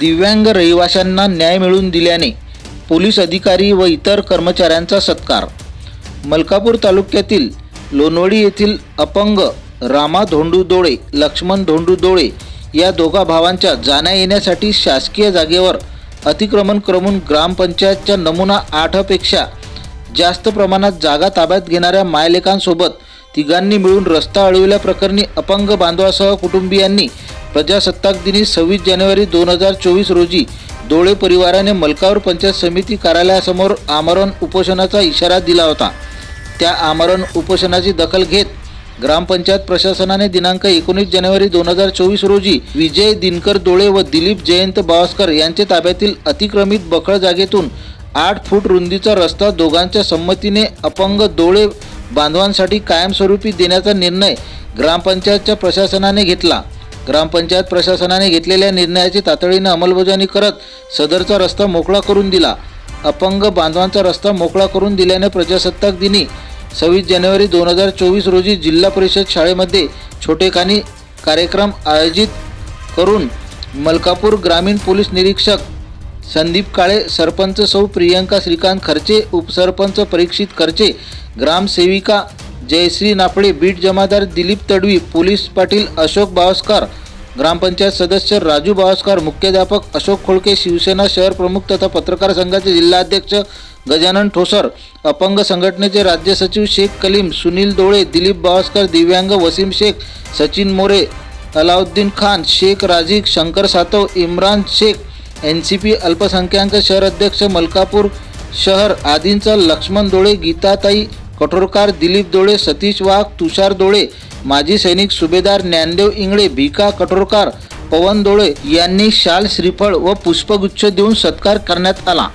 दिव्यांग रहिवाशांना न्याय मिळवून दिल्याने पोलीस अधिकारी व इतर कर्मचाऱ्यांचा सत्कार. मलकापूर तालुक्यातील लोणवडी येथील अपंग रामा धोंडू दोळे लक्ष्मण धोंडू दोळे या दोघा भावांच्या जाण्या येण्यासाठी शासकीय जागेवर अतिक्रमण करून ग्रामपंचायतच्या नमुना आठपेक्षा जास्त प्रमाणात जागा ताब्यात घेणाऱ्या मायलेकांसोबत तिघांनी मिळून रस्ता अडविल्याप्रकरणी अपंग बांधवासह कुटुंबियांनी प्रजासत्ताक दिनी सव्वीस जानेवारी दोन हजार चोवीस रोजी डोळे परिवाराने मलकावर पंचायत समिती कार्यालयासमोर आमरण उपोषणाचा इशारा दिला होता. त्या आमरण उपोषणाची दखल घेत ग्रामपंचायत प्रशासनाने दिनांक एकोणीस जानेवारी दोन हजार चोवीस रोजी विजय दिनकर डोळे व दिलीप जयंत बावस्कर यांचे ताब्यातील अतिक्रमित बखळ जागेतून आठ फूट रुंदीचा रस्ता दोघांच्या संमतीने अपंग डोळे बांधवांसाठी कायमस्वरूपी देण्याचा निर्णय ग्रामपंचायतच्या प्रशासनाने घेतला. ग्रामपंचायत प्रशासनाने घेतलेल्या निर्णयाची तातडीने अंमलबजावणी करत सदरचा रस्ता मोकळा करून दिला. अपंग बांधवांचा रस्ता मोकळा करून दिल्याने प्रजासत्ताक दिनी सव्वीस जानेवारी दोन हजार चोवीस रोजी जिल्हा परिषद शाळेमध्ये छोटेखानी कार्यक्रम आयोजित करून मलकापूर ग्रामीण पोलीस निरीक्षक संदीप काळे सरपंच सौ प्रियंका श्रीकांत खर्चे उपसरपंच परीक्षित खर्चे ग्रामसेविका जयश्री नापडे बीट जमादार दिलीप तडवी पोलीस पाटील अशोक बावस्कर ग्रामपंचायत सदस्य राजू बावस्कर मुख्याध्यापक अशोक खोळके शिवसेना शहर प्रमुख तथा पत्रकार संघाचे जिल्हाध्यक्ष गजानन ठोसर अपंग संघटनेचे राज्य सचिव शेख कलीम सुनील डोळे दिलीप बावस्कर दिव्यांग Wasim Shaikh Sachin More Alauddin Khan Shaikh Razik Shankar Satav Imran Shaikh N C P अल्पसंख्याक शहर अध्यक्ष मलकापूर शहर आदींचा लक्ष्मण डोळे गीताताई कठोरकार दिलीप डोळे सतीश वाघ तुषार डोळे माजी सैनिक सुभेदार ज्ञानदेव इंगळे भिका कठोरकार पवन डोळे यांनी शाल श्रीफळ व पुष्पगुच्छ देऊन सत्कार करण्यात आला.